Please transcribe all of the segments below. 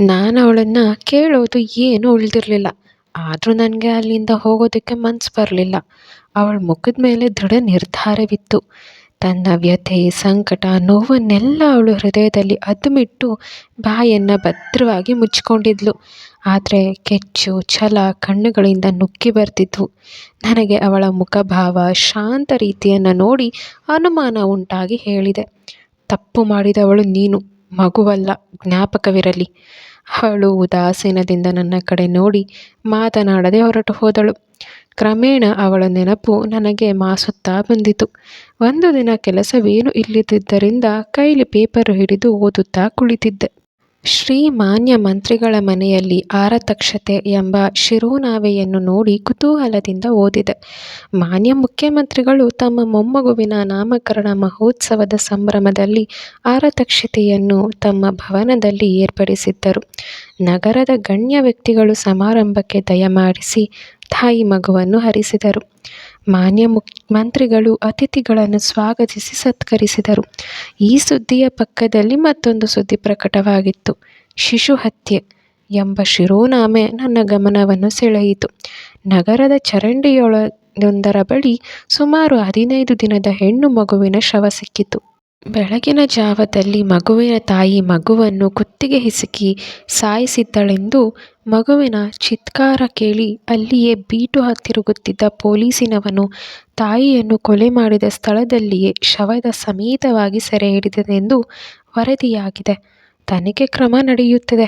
ನಾನು ಅವಳನ್ನು ಕೇಳೋದು ಏನೂ ಉಳಿದಿರಲಿಲ್ಲ. ಆದರೂ ನನಗೆ ಅಲ್ಲಿಂದ ಹೋಗೋದಕ್ಕೆ ಮನಸ್ಸು ಬರಲಿಲ್ಲ. ಅವಳ ಮುಖದ ಮೇಲೆ ದೃಢ ನಿರ್ಧಾರವಿತ್ತು. ತನ್ನ ವ್ಯಥೆ, ಸಂಕಟ, ನೋವನ್ನೆಲ್ಲ ಅವಳು ಹೃದಯದಲ್ಲಿ ಅದುಮಿಟ್ಟು ಬಾಯನ್ನು ಭದ್ರವಾಗಿ ಮುಚ್ಚಿಕೊಂಡಿದ್ಲು. ಆದರೆ ಕೆಚ್ಚು, ಛಲ ಕಣ್ಣುಗಳಿಂದ ನುಕ್ಕಿ ಬರ್ತಿದ್ವು. ನನಗೆ ಅವಳ ಮುಖಭಾವ ಶಾಂತ ರೀತಿಯನ್ನು ನೋಡಿ ಅನುಮಾನ ಉಂಟಾಗಿ ಹೇಳಿದೆ. ತಪ್ಪು ಮಾಡಿದವಳು ನೀನು, ಮಗುವಲ್ಲ, ಜ್ಞಾಪಕವಿರಲಿ. ಅವಳು ಉದಾಸೀನದಿಂದ ನನ್ನ ಕಡೆ ನೋಡಿ ಮಾತನಾಡದೆ ಹೊರಟು ಹೋದಳು. ಕ್ರಮೇಣ ಅವಳ ನೆನಪು ನನಗೆ ಮಾಸುತ್ತಾ ಬಂದಿತು. ಒಂದು ದಿನ ಕೆಲಸವೇನು ಇಲ್ಲದಿದ್ದರಿಂದ ಕೈಲಿ ಪೇಪರ್ ಹಿಡಿದು ಓದುತ್ತಾ ಕುಳಿತಿದ್ದೆ. ಶ್ರೀ ಮಾನ್ಯ ಮಂತ್ರಿಗಳ ಮನೆಯಲ್ಲಿ ಆರತಕ್ಷತೆ ಎಂಬ ಶಿರೋನಾವೆಯನ್ನು ನೋಡಿ ಕುತೂಹಲದಿಂದ ಓದಿದೆ. ಮಾನ್ಯ ಮುಖ್ಯಮಂತ್ರಿಗಳು ತಮ್ಮ ಮೊಮ್ಮಗುವಿನ ನಾಮಕರಣ ಮಹೋತ್ಸವದ ಸಂಭ್ರಮದಲ್ಲಿ ಆರತಕ್ಷತೆಯನ್ನು ತಮ್ಮ ಭವನದಲ್ಲಿ ಏರ್ಪಡಿಸಿದ್ದರು. ನಗರದ ಗಣ್ಯ ವ್ಯಕ್ತಿಗಳು ಸಮಾರಂಭಕ್ಕೆ ದಯಮಾಡಿಸಿ ತಾಯಿ ಮಗುವನ್ನು ಹರಿಸಿದರು. ಮಾನ್ಯ ಮುಖ್ಯಮಂತ್ರಿಗಳು, ಅತಿಥಿಗಳನ್ನು ಸ್ವಾಗತಿಸಿ ಸತ್ಕರಿಸಿದರು. ಈ ಸುದ್ದಿಯ ಪಕ್ಕದಲ್ಲಿ ಮತ್ತೊಂದು ಸುದ್ದಿ ಪ್ರಕಟವಾಗಿತ್ತು. ಶಿಶು ಹತ್ಯೆ ಎಂಬ ಶಿರೋನಾಮೆ ನನ್ನ ಗಮನವನ್ನು ಸೆಳೆಯಿತು. ನಗರದ ಚರಂಡಿಯೊಳದೊಂದರ ಬಳಿ ಸುಮಾರು ಹದಿನೈದು ದಿನದ ಹೆಣ್ಣು ಮಗುವಿನ ಶವ ಸಿಕ್ಕಿತು. ಬೆಳಗಿನ ಜಾವದಲ್ಲಿ ಮಗುವಿನ ತಾಯಿ ಮಗುವನ್ನು ಕುತ್ತಿಗೆ ಹಿಸುಕಿ ಸಾಯಿಸಿದ್ದಳೆಂದು ಮಗುವಿನ ಚಿತ್ಕಾರ ಕೇಳಿ ಅಲ್ಲಿಯೇ ಬೀಟು ಹತ್ತಿರುಗುತ್ತಿದ್ದ ಪೊಲೀಸಿನವನು ತಾಯಿಯನ್ನು ಕೊಲೆ ಮಾಡಿದ ಸ್ಥಳದಲ್ಲಿಯೇ ಶವದ ಸಮೇತವಾಗಿ ಸೆರೆ ಹಿಡಿದನೆಂದು ವರದಿಯಾಗಿದೆ. ತನಿಖೆ ಕ್ರಮ ನಡೆಯುತ್ತಿದೆ.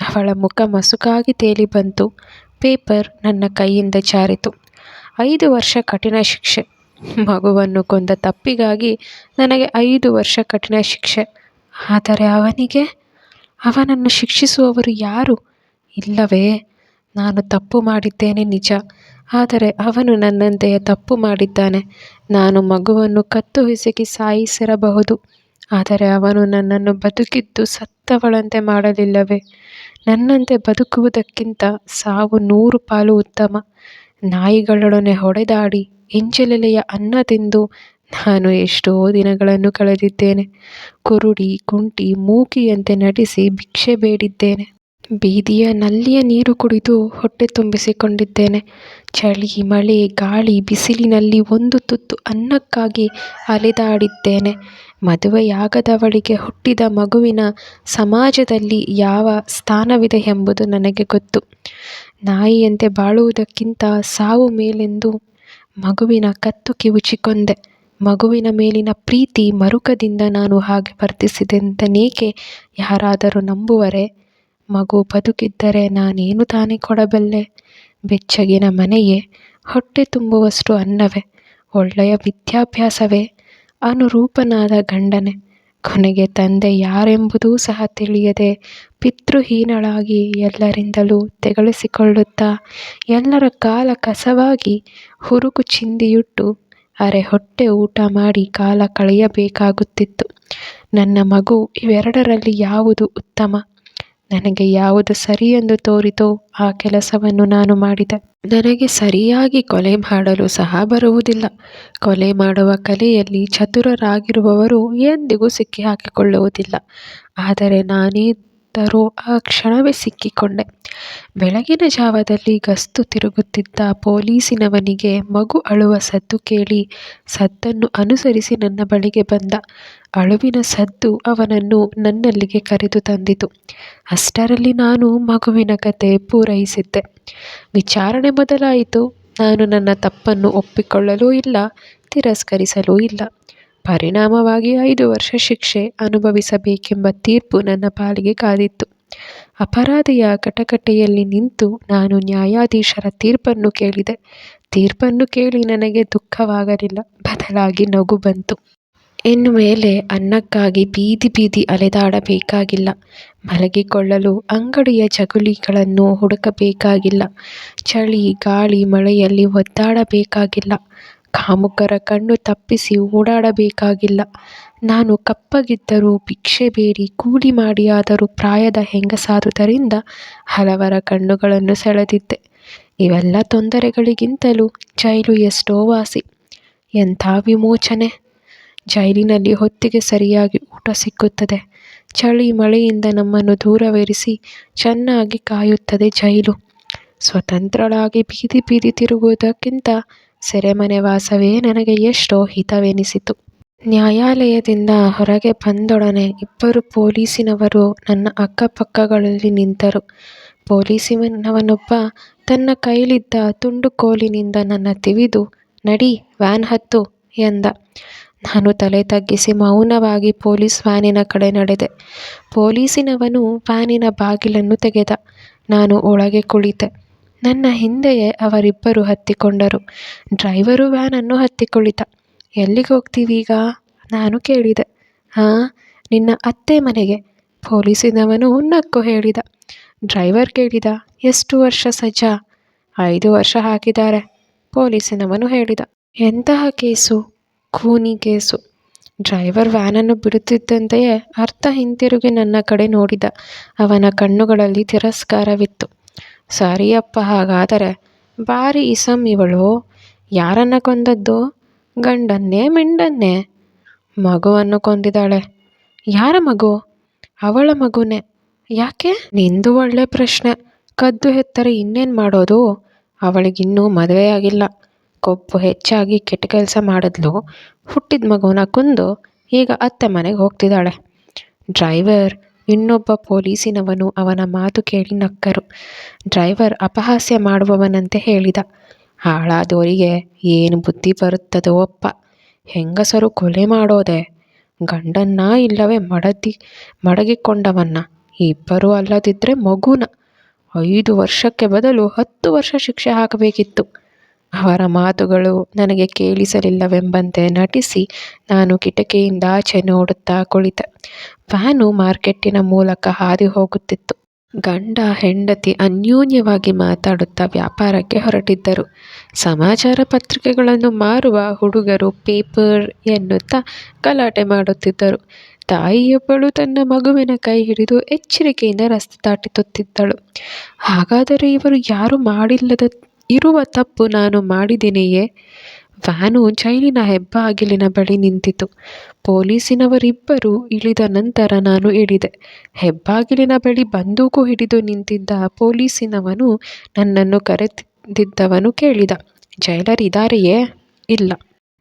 ಅವಳ ಮುಖ ಮಸುಕಾಗಿ ತೇಲಿ ಬಂತು. ಪೇಪರ್ ನನ್ನ ಕೈಯಿಂದ ಜಾರಿತು. ಐದು ವರ್ಷ ಕಠಿಣ ಶಿಕ್ಷೆ. ಮಗುವನ್ನು ಕೊಂದ ತಪ್ಪಿಗಾಗಿ ನನಗೆ ಐದು ವರ್ಷ ಕಠಿಣ ಶಿಕ್ಷೆ. ಆದರೆ ಅವನಿಗೆ, ಅವನನ್ನು ಶಿಕ್ಷಿಸುವವರು ಯಾರು? ಇಲ್ಲವೇ, ನಾನು ತಪ್ಪು ಮಾಡಿದ್ದೇನೆ ನಿಜ. ಆದರೆ ಅವನು ನನ್ನಂತೆಯೇ ತಪ್ಪು ಮಾಡಿದ್ದಾನೆ. ನಾನು ಮಗುವನ್ನು ಕತ್ತು ಹಿಸುಕಿ ಸಾಯಿಸಿರಬಹುದು. ಆದರೆ ಅವನು ನನ್ನನ್ನು ಬದುಕಿದ್ದು ಸತ್ತವಳಂತೆ ಮಾಡಲಿಲ್ಲವೇ? ನನ್ನಂತೆ ಬದುಕುವುದಕ್ಕಿಂತ ಸಾವು ನೂರು ಪಾಲು ಉತ್ತಮ. ನಾಯಿಗಳೊಡನೆ ಹೊಡೆದಾಡಿ ಎಂಜಲೆಲೆಯ ಅನ್ನ ತಿಂದು ನಾನು ಎಷ್ಟೋ ದಿನಗಳನ್ನು ಕಳೆದಿದ್ದೇನೆ. ಕುರುಡಿ, ಕುಂಟಿ, ಮೂಕಿಯಂತೆ ನಟಿಸಿ ಭಿಕ್ಷೆ ಬೇಡಿದ್ದೇನೆ. ಬೀದಿಯ ನಲ್ಲಿಯ ನೀರು ಕುಡಿದು ಹೊಟ್ಟೆ ತುಂಬಿಸಿಕೊಂಡಿದ್ದೇನೆ. ಚಳಿ, ಮಳೆ, ಗಾಳಿ, ಬಿಸಿಲಿನಲ್ಲಿ ಒಂದು ತುತ್ತು ಅನ್ನಕ್ಕಾಗಿ ಅಲೆದಾಡಿದ್ದೇನೆ. ಮದುವೆಯಾಗದವಳಿಗೆ ಹುಟ್ಟಿದ ಮಗುವಿನ ಸಮಾಜದಲ್ಲಿ ಯಾವ ಸ್ಥಾನವಿದೆ ಎಂಬುದು ನನಗೆ ಗೊತ್ತು. ನಾಯಿಯಂತೆ ಬಾಳುವುದಕ್ಕಿಂತ ಸಾವು ಮೇಲೆಂದು ಮಗುವಿನ ಕತ್ತು ಕಿವುಚಿಕೊಂಡೆ. ಮಗುವಿನ ಮೇಲಿನ ಪ್ರೀತಿ ಮರುಕದಿಂದ ನಾನು ಹಾಗೆ ವರ್ತಿಸಿದೆಂತನೇಕೆ ಯಾರಾದರೂ ನಂಬುವರೆ? ಮಗು ಬದುಕಿದ್ದರೆ ನಾನೇನು ತಾನೇ ಕೊಡಬಲ್ಲೆ? ಬೆಚ್ಚಗಿನ ಮನೆಯೇ, ಹೊಟ್ಟೆ ತುಂಬುವಷ್ಟು ಅನ್ನವೇ? ಒಳ್ಳೆಯ ವಿದ್ಯಾಭ್ಯಾಸವೇ? ಅನುರೂಪನಾದ ಗಂಡನೇ ಕೊನೆಗೆ ತಂದೆ ಯಾರೆಂಬುದೂ ಸಹ ತಿಳಿಯದೆ ಪಿತೃಹೀನಳಾಗಿ ಎಲ್ಲರಿಂದಲೂ ತೆಗಳಿಸಿಕೊಳ್ಳುತ್ತಾ ಎಲ್ಲರ ಕಾಲ ಕಸವಾಗಿ ಹುರುಕು ಚಿಂದಿಯುಟ್ಟು ಅರೆ ಹೊಟ್ಟೆ ಊಟ ಮಾಡಿ ಕಾಲ ಕಳೆಯಬೇಕಾಗುತ್ತಿತ್ತು. ನನ್ನ ಮಗು ಇವೆರಡರಲ್ಲಿ ಯಾವುದು ಉತ್ತಮ? ನನಗೆ ಯಾವುದು ಸರಿ ಎಂದು ತೋರಿತೋ ಆ ಕೆಲಸವನ್ನು ನಾನು ಮಾಡಿದೆ. ನನಗೆ ಸರಿಯಾಗಿ ಕೊಲೆ ಮಾಡಲು ಸಹ ಬರುವುದಿಲ್ಲ. ಕೊಲೆ ಮಾಡುವ ಕಲೆಯಲ್ಲಿ ಚತುರರಾಗಿರುವವರು ಎಂದಿಗೂ ಸಿಕ್ಕಿ ಹಾಕಿಕೊಳ್ಳುವುದಿಲ್ಲ ಆದರೆ ನಾನೇದರೂ ಆ ಕ್ಷಣವೇ ಸಿಕ್ಕಿಕೊಂಡೆ. ಬೆಳಗಿನ ಜಾವದಲ್ಲಿ ಗಸ್ತು ತಿರುಗುತ್ತಿದ್ದ ಪೊಲೀಸಿನವನಿಗೆ ಮಗು ಅಳುವ ಸದ್ದು ಕೇಳಿ ಸದ್ದನ್ನು ಅನುಸರಿಸಿ ನನ್ನ ಬಳಿಗೆ ಬಂದ. ಅಳುವಿನ ಸದ್ದು ಅವನನ್ನು ನನ್ನಲ್ಲಿಗೆ ಕರೆದು ತಂದಿತು. ಅಷ್ಟರಲ್ಲಿ ನಾನು ಮಗುವಿನ ಕತೆ ಪೂರೈಸಿದ್ದೆ. ವಿಚಾರಣೆ ಮೊದಲಾಯಿತು. ನಾನು ನನ್ನ ತಪ್ಪನ್ನು ಒಪ್ಪಿಕೊಳ್ಳಲೂ ಇಲ್ಲ, ತಿರಸ್ಕರಿಸಲೂ ಇಲ್ಲ. ಪರಿಣಾಮವಾಗಿ ಐದು ವರ್ಷ ಶಿಕ್ಷೆ ಅನುಭವಿಸಬೇಕೆಂಬ ತೀರ್ಪು ನನ್ನ ಪಾಲಿಗೆ ಕಾದಿತ್ತು. ಅಪರಾಧಿಯ ಕಟಕಟೆಯಲ್ಲಿ ನಿಂತು ನಾನು ನ್ಯಾಯಾಧೀಶರ ತೀರ್ಪನ್ನು ಕೇಳಿದೆ. ತೀರ್ಪನ್ನು ಕೇಳಿ ನನಗೆ ದುಃಖವಾಗಲಿಲ್ಲ. ಬದಲಾಗಿ ನಗು ಬಂತು. ಇನ್ನು ಮೇಲೆ ಅನ್ನಕ್ಕಾಗಿ ಬೀದಿ ಬೀದಿ ಅಲೆದಾಡಬೇಕಾಗಿಲ್ಲ. ಮಲಗಿಕೊಳ್ಳಲು ಅಂಗಡಿಯ ಜಗುಲಿಗಳನ್ನು ಹುಡುಕಬೇಕಾಗಿಲ್ಲ. ಚಳಿ, ಗಾಳಿ, ಮಳೆಯಲ್ಲಿ ಒದ್ದಾಡಬೇಕಾಗಿಲ್ಲ. ಕಾಮುಕರ ಕಣ್ಣು ತಪ್ಪಿಸಿ ಓಡಾಡಬೇಕಾಗಿಲ್ಲ. ನಾನು ಕಪ್ಪಗಿದ್ದರೂ ಭಿಕ್ಷೆ ಬೇಡಿ, ಕೂಲಿ ಮಾಡಿಯಾದರೂ ಪ್ರಾಯದ ಹೆಂಗಸಾದುದರಿಂದ ಹಲವರ ಕಣ್ಣುಗಳನ್ನು ಸೆಳೆದಿದ್ದೆ. ಇವೆಲ್ಲ ತೊಂದರೆಗಳಿಗಿಂತಲೂ ಜೈಲು ಎಷ್ಟೋ ವಾಸಿ. ಎಂಥ ವಿಮೋಚನೆ. ಜೈಲಿನಲ್ಲಿ ಹೊತ್ತಿಗೆ ಸರಿಯಾಗಿ ಊಟ ಸಿಕ್ಕುತ್ತದೆ. ಚಳಿ ಮಳೆಯಿಂದ ನಮ್ಮನ್ನು ದೂರವಿರಿಸಿ ಚೆನ್ನಾಗಿ ಕಾಯುತ್ತದೆ ಜೈಲು. ಸ್ವತಂತ್ರಳಾಗಿ ಬೀದಿ ಬೀದಿ ತಿರುಗುವುದಕ್ಕಿಂತ ಸೆರೆಮನೆ ವಾಸವೇ ನನಗೆ ಎಷ್ಟೋ ಹಿತವೆನಿಸಿತು. ನ್ಯಾಯಾಲಯದಿಂದ ಹೊರಗೆ ಬಂದೊಡನೆ ಇಬ್ಬರು ಪೊಲೀಸಿನವರು ನನ್ನ ಅಕ್ಕಪಕ್ಕಗಳಲ್ಲಿ ನಿಂತರು. ಪೊಲೀಸಿನವನೊಬ್ಬ ತನ್ನ ಕೈಲಿದ್ದ ತುಂಡು ಕೋಲಿನಿಂದ ನನ್ನ ತಿವಿದು, ನಡಿ, ವ್ಯಾನ್ ಹತ್ತು ಎಂದ. ನಾನು ತಲೆ ತಗ್ಗಿಸಿ ಮೌನವಾಗಿ ಪೊಲೀಸ್ ವ್ಯಾನಿನ ಕಡೆ ನಡೆದೆ. ಪೊಲೀಸಿನವನು ವ್ಯಾನಿನ ಬಾಗಿಲನ್ನು ತೆಗೆದ. ನಾನು ಒಳಗೆ ಕುಳಿತೆ. ನನ್ನ ಹಿಂದೆಯೇ ಅವರಿಬ್ಬರು ಹತ್ತಿಕೊಂಡರು. ಡ್ರೈವರು ವ್ಯಾನನ್ನು ಹತ್ತಿ ಕುಳಿತ ಎಲ್ಲಿಗೆ ಹೋಗ್ತೀವೀಗ ನಾನು ಕೇಳಿದೆ. ಹಾಂ, ನಿನ್ನ ಅತ್ತೆ ಮನೆಗೆ, ಪೊಲೀಸಿನವನು ನಕ್ಕು ಹೇಳಿದ. ಡ್ರೈವರ್ ಕೇಳಿದ, ಎಷ್ಟು ವರ್ಷ ಸಜಾ ಐದು ವರ್ಷ ಹಾಕಿದ್ದಾರೆ, ಪೊಲೀಸಿನವನು ಹೇಳಿದ. ಎಂತಹ ಕೇಸು? ಖೂನಿ ಕೇಸು. ಡ್ರೈವರ್ ವ್ಯಾನನ್ನು ಬಿಡುತ್ತಿದ್ದಂತೆಯೇ ಅರ್ಥ ಹಿಂತಿರುಗಿ ನನ್ನ ಕಡೆ ನೋಡಿದ. ಅವನ ಕಣ್ಣುಗಳಲ್ಲಿ ತಿರಸ್ಕಾರವಿತ್ತು. ಸರಿಯಪ್ಪ ಹಾಗಾದರೆ ಬಾರಿ ಇಸಂ ಇವಳು. ಯಾರನ್ನ ಕೊಂದದ್ದು? ಗಂಡನ್ನೇ, ಮಿಂಡನ್ನೇ? ಮಗುವನ್ನು ಕೊಂದಿದ್ದಾಳೆ. ಯಾರ ಮಗು? ಅವಳ ಮಗುನೇ. ಯಾಕೆ? ನಿಂದು ಒಳ್ಳೆ ಪ್ರಶ್ನೆ. ಕದ್ದು ಹೆತ್ತರೆ ಇನ್ನೇನು ಮಾಡೋದು? ಅವಳಿಗಿನ್ನೂ ಮದುವೆಯಾಗಿಲ್ಲ ಕೊಬ್ಬು ಹೆಚ್ಚಾಗಿ ಕೆಟ್ಟ ಕೆಲಸ ಮಾಡಿದ್ಲು. ಹುಟ್ಟಿದ ಮಗುವನ್ನ ಕೊಂದು ಈಗ ಅತ್ತೆ ಮನೆಗೆ ಹೋಗ್ತಿದ್ದಾಳೆ. ಡ್ರೈವರ್ ಇನ್ನೊಬ್ಬ ಪೊಲೀಸಿನವನು ಅವನ ಮಾತು ಕೇಳಿ ನಕ್ಕರು. ಡ್ರೈವರ್ ಅಪಹಾಸ್ಯ ಮಾಡುವವನಂತೆ ಹೇಳಿದ. ಹಾಳಾದೋರಿಗೆ ಏನು ಬುದ್ಧಿ ಬರುತ್ತದೋ ಅಪ್ಪ. ಹೆಂಗಸರು ಕೊಲೆ ಮಾಡೋದೆ. ಗಂಡನ್ನ ಇಲ್ಲವೇ ಮಡದಿ, ಮಡಗಿಕೊಂಡವನ್ನ. ಇಬ್ಬರೂ ಅಲ್ಲದಿದ್ದರೆ ಮಗುನ. ಐದು ವರ್ಷಕ್ಕೆ ಬದಲು ಹತ್ತು ವರ್ಷ ಶಿಕ್ಷೆ ಹಾಕಬೇಕಿತ್ತು. ಅವರ ಮಾತುಗಳು ನನಗೆ ಕೇಳಿಸಲಿಲ್ಲವೆಂಬಂತೆ ನಟಿಸಿ ನಾನು ಕಿಟಕಿಯಿಂದ ಆಚೆ ನೋಡುತ್ತಾ ಕುಳಿತೆ. ಫ್ಯಾನು ಮಾರ್ಕೆಟ್ಟಿನ ಮೂಲಕ ಹಾದಿ ಹೋಗುತ್ತಿತ್ತು ಗಂಡ, ಹೆಂಡತಿ ಅನ್ಯೋನ್ಯವಾಗಿ ಮಾತಾಡುತ್ತಾ ವ್ಯಾಪಾರಕ್ಕೆ ಹೊರಟಿದ್ದರು. ಸಮಾಚಾರ ಪತ್ರಿಕೆಗಳನ್ನು ಮಾರುವ ಹುಡುಗರು ಪೇಪರ್ ಎನ್ನುತ್ತಾ ಗಲಾಟೆ ಮಾಡುತ್ತಿದ್ದರು. ತಾಯಿಯೊಬ್ಬಳು ತನ್ನ ಮಗುವಿನ ಕೈ ಹಿಡಿದು ಎಚ್ಚರಿಕೆಯಿಂದ ರಸ್ತೆ ದಾಟಿಸುತ್ತಿದ್ದಳು ಹಾಗಾದರೆ ಇವರು ಯಾರು ಮಾಡಿಲ್ಲದ ಇರುವ ತಪ್ಪು ನಾನು ಮಾಡಿದ್ದೀನಿಯೇ ವ್ಯಾನು ಜೈಲಿನ ಹೆಬ್ಬಾಗಿಲಿನ ಬಳಿ ನಿಂತಿತು. ಪೊಲೀಸಿನವರಿಬ್ಬರು ಇಳಿದ ನಂತರ ನಾನು ಇಳಿದೆ. ಹೆಬ್ಬಾಗಿಲಿನ ಬಳಿ ಬಂದೂಕು ಹಿಡಿದು ನಿಂತಿದ್ದ ಪೊಲೀಸಿನವನು ನನ್ನನ್ನು ಕರೆದಿದ್ದವನು ಕೇಳಿದ ಜೈಲರ್ ಇದ್ದಾರೆಯೇ ಇಲ್ಲ.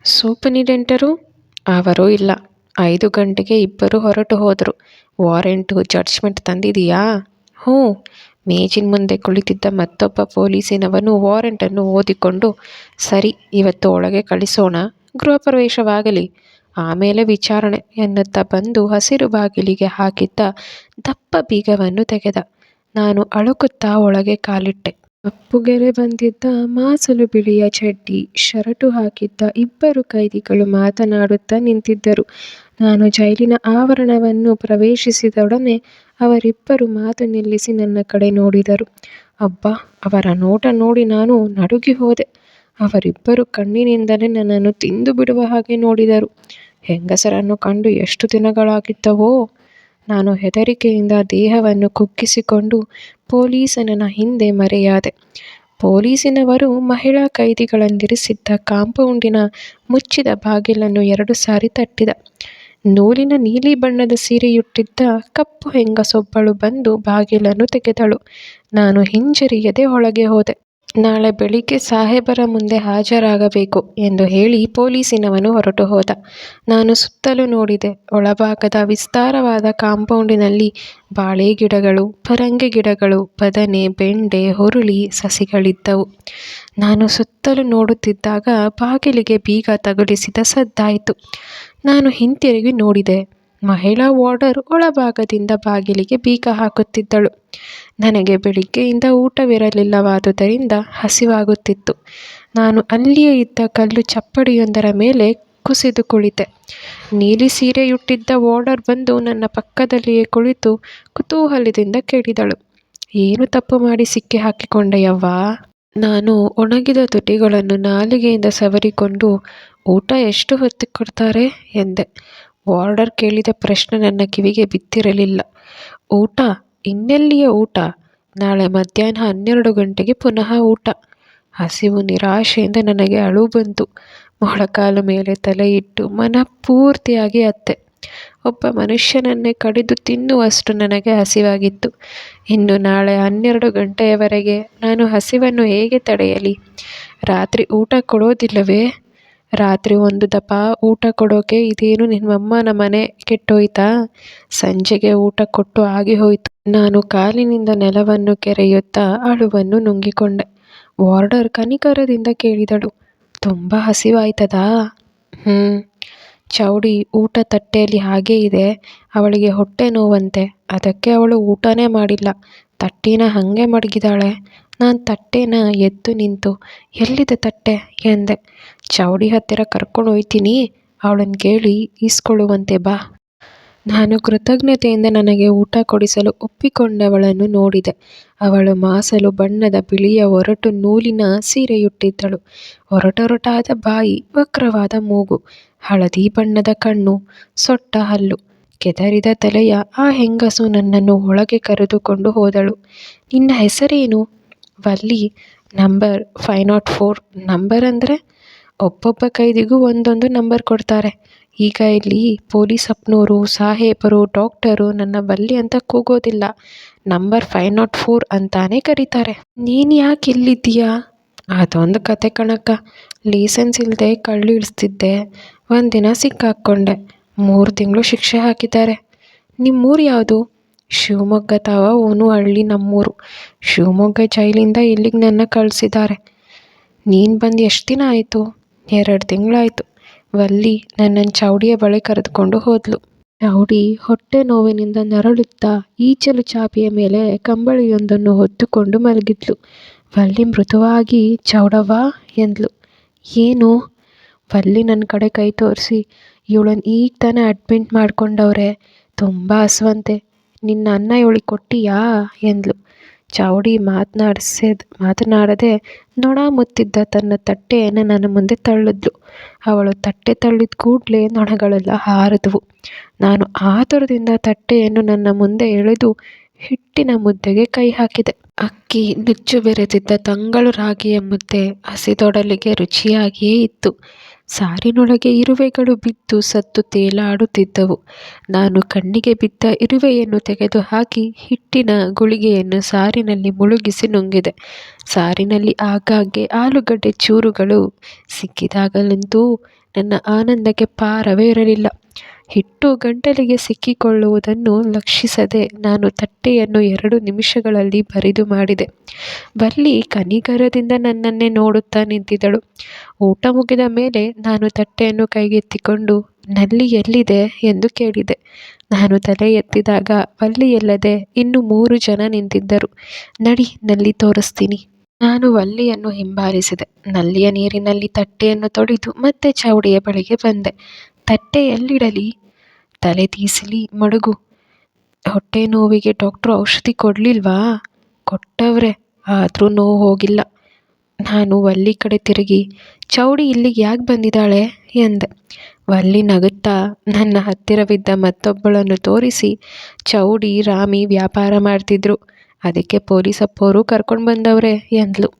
ಸೂಪನಿಡೆಂಟರು? ಅವರೂ ಇಲ್ಲ. ಐದು ಗಂಟೆಗೆ ಇಬ್ಬರು ಹೊರಟು ಹೋದರು. ವಾರೆಂಟು ಜಡ್ಜ್ಮೆಂಟ್ ತಂದಿದೆಯಾ? ಹ್ಞೂ. ಮೇಜಿನ ಮುಂದೆ ಕುಳಿತಿದ್ದ ಮತ್ತೊಬ್ಬ ಪೊಲೀಸಿನವನು ವಾರೆಂಟನ್ನು ಓದಿಕೊಂಡು, ಸರಿ, ಇವತ್ತು ಒಳಗೆ ಕಳಿಸೋಣ. ಗೃಹಪ್ರವೇಶವಾಗಲಿ. ಆಮೇಲೆ ವಿಚಾರಣೆ ಎನ್ನುತ್ತಾ ಬಂದು ಹಸಿರು ಬಾಗಿಲಿಗೆ ಹಾಕಿದ್ದ ದಪ್ಪ ಬೀಗವನ್ನು ತೆಗೆದ. ನಾನು ಅಳುಕುತ್ತಾ ಒಳಗೆ ಕಾಲಿಟ್ಟೆ. ಅಪ್ಪುಗೆರೆ ಬಂದಿದ್ದ ಮಾಸಲು ಬಿಳಿಯ ಚಡ್ಡಿ, ಶರಟು ಹಾಕಿದ್ದ ಇಬ್ಬರು ಕೈದಿಗಳು ಮಾತನಾಡುತ್ತಾ ನಿಂತಿದ್ದರು. ನಾನು ಜೈಲಿನ ಆವರಣವನ್ನು ಪ್ರವೇಶಿಸಿದೊಡನೆ ಅವರಿಬ್ಬರು ಮಾತು ನಿಲ್ಲಿಸಿ ನನ್ನ ಕಡೆ ನೋಡಿದರು. ಅಬ್ಬಾ, ಅವರ ನೋಟ ನೋಡಿ ನಾನು ನಡುಗಿ ಹೋದೆ. ಅವರಿಬ್ಬರು ಕಣ್ಣಿನಿಂದಲೇ ನನ್ನನ್ನು ತಿಂದು ಬಿಡುವ ಹಾಗೆ ನೋಡಿದರು. ಹೆಂಗಸರನ್ನು ಕಂಡು ಎಷ್ಟು ದಿನಗಳಾಗಿದ್ದವೋ ನಾನು ಹೆದರಿಕೆಯಿಂದ ದೇಹವನ್ನು ಕುಗ್ಗಿಸಿಕೊಂಡು ಪೊಲೀಸನ ಹಿಂದೆ ಮರೆಯಾದೆ. ಪೊಲೀಸಿನವರು ಮಹಿಳಾ ಕೈದಿಗಳಂದಿರಿಸಿದ್ದ ಕಾಂಪೌಂಡಿನ ಮುಚ್ಚಿದ ಬಾಗಿಲನ್ನು ಎರಡು ಸಾರಿ ತಟ್ಟಿದ. ನೂಲಿನ ನೀಲಿ ಬಣ್ಣದ ಸೀರೆಯುಟ್ಟಿದ್ದ ಕಪ್ಪು ಹೆಂಗಸೊಬ್ಬಳು ಬಂದು ಬಾಗಿಲನ್ನು ತೆಗೆದಳು. ನಾನು ಹಿಂಜರಿಯದೆ ಒಳಗೆ ಹೋದೆ. ನಾಳೆ ಬೆಳಿಗ್ಗೆ ಸಾಹೇಬರ ಮುಂದೆ ಹಾಜರಾಗಬೇಕು ಎಂದು ಹೇಳಿ ಪೊಲೀಸಿನವನು ಹೊರಟು ಹೋದ. ನಾನು ಸುತ್ತಲೂ ನೋಡಿದೆ. ಒಳಭಾಗದ ವಿಸ್ತಾರವಾದ ಕಾಂಪೌಂಡಿನಲ್ಲಿ ಬಾಳೆ ಗಿಡಗಳು, ಪರಂಗಿ ಗಿಡಗಳು, ಬದನೆ, ಬೆಂಡೆ, ಹುರುಳಿ, ಸಸಿಗಳಿದ್ದವು. ನಾನು ಸುತ್ತಲೂ ನೋಡುತ್ತಿದ್ದಾಗ ಬಾಗಿಲಿಗೆ ಬೀಗ ತಗುಲಿಸಿದ ಸದ್ದಾಯಿತು. ನಾನು ಹಿಂತಿರುಗಿ ನೋಡಿದೆ. ಮಹಿಳಾ ವಾರ್ಡರ್ ಒಳಭಾಗದಿಂದ ಬಾಗಿಲಿಗೆ ಬೀಗ ಹಾಕುತ್ತಿದ್ದಳು. ನನಗೆ ಬೆಳಿಗ್ಗೆಯಿಂದ ಊಟವಿರಲಿಲ್ಲವಾದುದರಿಂದ ಹಸಿವಾಗುತ್ತಿತ್ತು. ನಾನು ಅಲ್ಲಿಯೇ ಇದ್ದ ಕಲ್ಲು ಚಪ್ಪಡಿಯೊಂದರ ಮೇಲೆ ಕುಸಿದು ಕುಳಿತೆ. ನೀಲಿ ಸೀರೆಯುಟ್ಟಿದ್ದ ವಾರ್ಡರ್ ಬಂದು ನನ್ನ ಪಕ್ಕದಲ್ಲಿಯೇ ಕುಳಿತು ಕುತೂಹಲದಿಂದ ಕೇಳಿದಳು. ಏನು ತಪ್ಪು ಮಾಡಿ ಸಿಕ್ಕಿ ಹಾಕಿಕೊಂಡೆಯವ್ವಾ ನಾನು ಒಣಗಿದ ತುಟಿಗಳನ್ನು ನಾಲಿಗೆಯಿಂದ ಸವರಿಕೊಂಡು, ಊಟ ಎಷ್ಟು ಹೊತ್ತಿಗೆ ಕೊಡ್ತಾರೆ? ಎಂದೆ. ವಾರ್ಡರ್ ಕೇಳಿದ ಪ್ರಶ್ನೆ ನನ್ನ ಕಿವಿಗೆ ಬಿದ್ದಿರಲಿಲ್ಲ. ಊಟ? ಇನ್ನೆಲ್ಲಿಯ ಊಟ? ನಾಳೆ ಮಧ್ಯಾಹ್ನ ಹನ್ನೆರಡು ಗಂಟೆಗೆ ಪುನಃ ಊಟ. ಹಸಿವು ನಿರಾಶೆಯಿಂದ ನನಗೆ ಅಳು ಬಂತು. ಮೊಳಕಾಲು ಮೇಲೆ ತಲೆ ಇಟ್ಟು ಮನಃಪೂರ್ತಿಯಾಗಿ ಅತ್ತೆ. ಒಬ್ಬ ಮನುಷ್ಯನನ್ನೇ ಕಡಿದು ತಿನ್ನುವಷ್ಟು ನನಗೆ ಹಸಿವಾಗಿತ್ತು. ಇನ್ನು ನಾಳೆ ಹನ್ನೆರಡು ಗಂಟೆಯವರೆಗೆ ನಾನು ಹಸಿವನ್ನು ಹೇಗೆ ತಡೆಯಲಿ? ರಾತ್ರಿ ಊಟ ಕೊಡೋದಿಲ್ಲವೇ? ರಾತ್ರಿ ಒಂದು ದಪ ಊಟ ಕೊಡೋಕೆ ಇದೇನು ನಿಮ್ಮಮ್ಮನ ಮನೆ ಕೆಟ್ಟೋಯ್ತಾ? ಸಂಜೆಗೆ ಊಟ ಕೊಟ್ಟು ಆಗಿ ಹೋಯಿತು. ನಾನು ಕಾಲಿನಿಂದ ನೆಲವನ್ನು ಕೆರೆಯುತ್ತಾ ಅಳುವನ್ನು ನುಂಗಿಕೊಂಡೆ. ವಾರ್ಡರ್ ಕನಿಕರದಿಂದ ಕೇಳಿದಳು, ತುಂಬ ಹಸಿವಾಯ್ತದಾ? ಹ್ಞೂ ಚೌಡಿ ಊಟ ತಟ್ಟೆಯಲ್ಲಿ ಹಾಗೇ ಇದೆ. ಅವಳಿಗೆ ಹೊಟ್ಟೆ ನೋವಂತೆ. ಅದಕ್ಕೆ ಅವಳು ಊಟನೇ ಮಾಡಿಲ್ಲ. ತಟ್ಟೆನ ಹಾಗೆ ಮಡಗಿದಾಳೆ. ನಾನು ತಟ್ಟೆನ ಎದ್ದು ನಿಂತು, ಎಲ್ಲಿದೆ ತಟ್ಟೆ? ಎಂದೆ. ಚೌಡಿ ಹತ್ತಿರ ಕರ್ಕೊಂಡು ಹೋಯ್ತೀನಿ. ಅವಳನ್ನು ಕೇಳಿ ಈಸ್ಕೊಳ್ಳುವಂತೆ ಬಾ. ನಾನು ಕೃತಜ್ಞತೆಯಿಂದ ನನಗೆ ಊಟ ಕೊಡಿಸಲು ಒಪ್ಪಿಕೊಂಡವಳನ್ನು ನೋಡಿದೆ. ಅವಳು ಮಾಸಲು ಬಣ್ಣದ ಬಿಳಿಯ ಒರಟು ನೂಲಿನ ಸೀರೆಯುಟ್ಟಿದ್ದಳು. ಒರಟೊರಟಾದ ಬಾಯಿ, ವಕ್ರವಾದ ಮೂಗು. ಹಳದಿ ಬಣ್ಣದ ಕಣ್ಣು, ಸೊಟ್ಟ ಹಲ್ಲು. ಕೆದರಿದ ತಲೆಯ ಆ ಹೆಂಗಸು ನನ್ನನ್ನು ಒಳಗೆ ಕರೆದುಕೊಂಡು ಹೋದಳು. ನಿನ್ನ ಹೆಸರೇನು? Valli, number five not four. Number ಅಂದರೆ? ಒಬ್ಬೊಬ್ಬ ಕೈದಿಗೂ ಒಂದೊಂದು ನಂಬರ್ ಕೊಡ್ತಾರೆ. ಈಗ ಇಲ್ಲಿ ಪೊಲೀಸ್ ಅಪ್ನೋರು, ಸಾಹೇಬರು, ಡಾಕ್ಟರು ನನ್ನ ಬಲ್ಲಿ ಅಂತ ಕೂಗೋದಿಲ್ಲ. ನಂಬರ್ ಫೈವ್ ನಾಟ್ ಫೋರ್ ಅಂತಾನೆ ಕರೀತಾರೆ. ನೀನು ಯಾಕೆ ಇಲ್ಲಿದ್ದೀಯಾ? ಅದೊಂದು ಕತೆ ಕಣಕ್ಕ. ಲೀಸೆನ್ಸ್ ಇಲ್ಲದೆ ಕಳ್ಳು ಇಳಿಸ್ತಿದ್ದೆ. ಒಂದಿನ ಸಿಕ್ಕಾಕ್ಕೊಂಡೆ ಮೂರು ತಿಂಗಳು ಶಿಕ್ಷೆ ಹಾಕಿದ್ದಾರೆ. ನಿಮ್ಮೂರು ಯಾವುದು? ಶಿವಮೊಗ್ಗ ತಾವ ಹಳ್ಳಿ ನಮ್ಮೂರು. ಶಿವಮೊಗ್ಗ ಜೈಲಿಂದ ಇಲ್ಲಿಗೆ ನನ್ನ ಕಳಿಸಿದ್ದಾರೆ. ನೀನು ಬಂದು ಎಷ್ಟು ದಿನ ಆಯಿತು? ಎರಡು ತಿಂಗಳಾಯಿತು. ವಲ್ಲಿ ನನ್ನನ್ನು ಚೌಡಿಯ ಬಳಿ ಕರೆದುಕೊಂಡು ಹೋದ್ಲು. ಚೌಡಿ ಹೊಟ್ಟೆ ನೋವಿನಿಂದ ನರಳುತ್ತಾ ಈಚಲು ಚಾಪೆಯ ಮೇಲೆ ಕಂಬಳಿಯೊಂದನ್ನು ಹೊತ್ತುಕೊಂಡು ಮಲಗಿದ್ಲು. ವಲ್ಲಿ ಮೃದುವಾಗಿ ಚೌಡವ್ವ ಎಂದ್ಲು. ಏನು? ವಲ್ಲಿ ನನ್ನ ಕಡೆ ಕೈ ತೋರಿಸಿ. ಇವಳನ್ನು ಈಗ ತಾನೇ ಅಡ್ಮಿಂಟ್ ಮಾಡಿಕೊಂಡವ್ರೆ. ತುಂಬ ಹಸುವಂತೆ. ನಿನ್ನ ಅನ್ನ ಇವಳಿಗೆ ಕೊಟ್ಟಿಯಾ? ಎಂದ್ಲು. ಚೌಡಿ ಮಾತನಾಡಿಸಿದ, ಮಾತನಾಡದೆ ನೊಣ ಮುತ್ತಿದ್ದ ತನ್ನ ತಟ್ಟೆಯನ್ನು ನನ್ನ ಮುಂದೆ ತಳ್ಳಿದ್ಲು. ಅವಳು ತಟ್ಟೆ ತಳ್ಳಿದ ಕೂಡಲೇ ನೊಣಗಳೆಲ್ಲ ಹಾರಿದವು. ನಾನು ಆತುರದಿಂದ ತಟ್ಟೆಯನ್ನು ನನ್ನ ಮುಂದೆ ಎಳೆದು ಹಿಟ್ಟಿನ ಮುದ್ದೆಗೆ ಕೈ ಹಾಕಿದೆ. ಅಕ್ಕಿ ನುಚ್ಚು ಬೆರೆತಿದ್ದ ತಂಗಳು ರಾಗಿಯ ಮುದ್ದೆ ಹಸಿದೊಡಲಿಗೆ ರುಚಿಯಾಗಿಯೇ ಇತ್ತು. ಸಾರಿನೊಳಗೆ ಇರುವೆಗಳು ಬಿದ್ದು ಸತ್ತು ತೇಲಾಡುತ್ತಿದ್ದವು. ನಾನು ಕಣ್ಣಿಗೆ ಬಿದ್ದ ಇರುವೆಯನ್ನು ತೆಗೆದು ಹಾಕಿ ಹಿಟ್ಟಿನ ಗುಳಿಗೆಯನ್ನು ಸಾರಿನಲ್ಲಿ ಮುಳುಗಿಸಿ ನುಂಗಿದೆ. ಸಾರಿನಲ್ಲಿ ಆಗಾಗ್ಗೆ ಆಲೂಗಡ್ಡೆ ಚೂರುಗಳು ಸಿಕ್ಕಿದಾಗಲಂತೂ ನನ್ನ ಆನಂದಕ್ಕೆ ಪಾರವೇ ಇರಲಿಲ್ಲ ಹಿಟ್ಟು ಗಂಟಲಿಗೆ ಸಿಕ್ಕಿಕೊಳ್ಳುವುದನ್ನು ಲಕ್ಷಿಸದೆ ನಾನು ತಟ್ಟೆಯನ್ನು ಎರಡು ನಿಮಿಷಗಳಲ್ಲಿ ಬರಿದು ಮಾಡಿದೆ. ಬರ್ಲಿ ಕನಿಕರದಿಂದ ನನ್ನನ್ನೇ ನೋಡುತ್ತಾ ನಿಂತಿದ್ದಳು. ಊಟ ಮುಗಿದ ಮೇಲೆ ನಾನು ತಟ್ಟೆಯನ್ನು ಕೈಗೆತ್ತಿಕೊಂಡು, ನಲ್ಲಿ ಎಲ್ಲಿದೆ? ಎಂದು ಕೇಳಿದೆ. ನಾನು ತಲೆ ಎತ್ತಿದಾಗ ವಲ್ಲಿ ಎಲ್ಲದೆ? ಇನ್ನು ಮೂರು ಜನ ನಿಂತಿದ್ದರು. ನಡಿ, ನಲ್ಲಿ ತೋರಿಸ್ತೀನಿ. ನಾನು ವಲ್ಲಿಯನ್ನು ಹಿಂಬಾಲಿಸಿದೆ. ನಲ್ಲಿಯ ನೀರಿನಲ್ಲಿ ತಟ್ಟೆಯನ್ನು ತೊಡೆದು ಮತ್ತೆ ಚೌಡಿಯ ಬಳಿಗೆ ಬಂದೆ. ತಟ್ಟೆ ಎಲ್ಲಿಡಲಿ? ತಲೆ ತೀಸಲಿ, ಮಡುಗು. ಹೊಟ್ಟೆ ನೋವಿಗೆ ಡಾಕ್ಟ್ರು ಔಷಧಿ ಕೊಡಲಿಲ್ವಾ? ಕೊಟ್ಟವ್ರೆ, ಆದರೂ ನೋವು ಹೋಗಿಲ್ಲ. ನಾನು ವಲ್ಲಿ ಕಡೆ ತಿರುಗಿ, ಚೌಡಿ ಇಲ್ಲಿಗೆ ಯಾಕೆ ಬಂದಿದ್ದಾಳೆ? ಎಂದೆ. ವಲ್ಲಿ ನಗುತ್ತಾ, ನನ್ನ ಹತ್ತಿರವಿದ್ದ ಮತ್ತೊಬ್ಬಳನ್ನು ತೋರಿಸಿ, ಚೌಡಿ, ರಾಮಿ ವ್ಯಾಪಾರ ಮಾಡ್ತಿದ್ರು. ಅದಕ್ಕೆ ಪೊಲೀಸಪ್ಪೋರು ಕರ್ಕೊಂಡು ಬಂದವ್ರೆ ಎಂದ್ಲು.